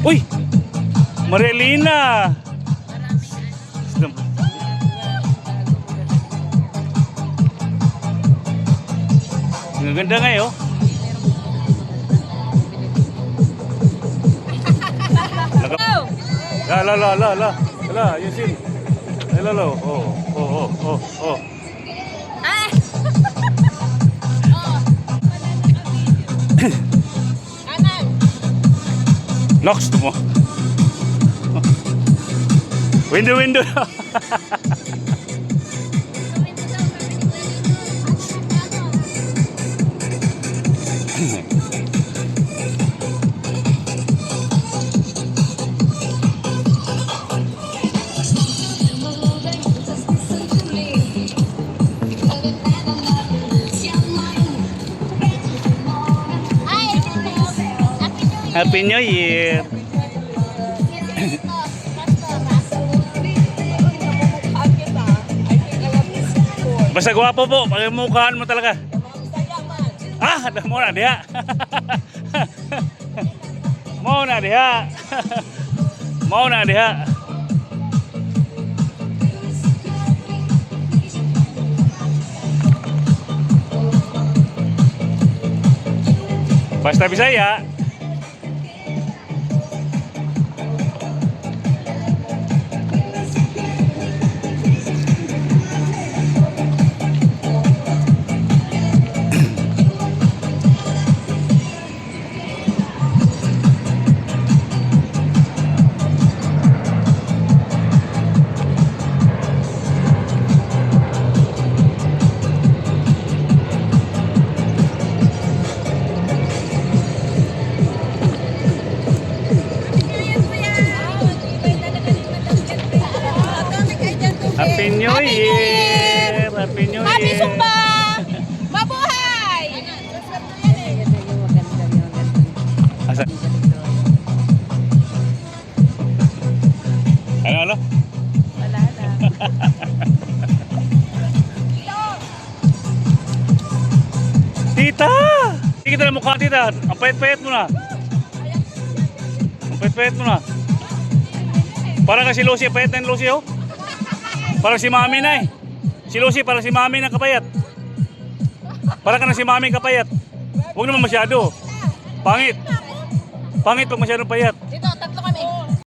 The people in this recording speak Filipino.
Uy! Marilina! Ang ganda ngayon. Naka La la la la la. La, Yasin. La la la. Oh, oh, oh, oh, oh. To mo. Window, window. Happy New Year. Basta gwapo po, pagmukhaan mo talaga. Ah, mo na diha. mo na diha. mo na diha. Basta Bisaya. Happy New Year. Happy New Year. Happy Sumba! Mabuhay! Asa? Ano, ano? Wala na. Tita! Hindi kita na mukha, tita. Ang payat-payat mo na. Ang payat-payat mo na. Parang ka si Lucy. Payat na yung Lucy, oh. Parang si Mami na eh. Si Lucy, parang si Mami na kapayat. Parang ka na si Mami kapayat. Huwag naman masyado. Pangit. Pangit pag masyadong payat. Dito,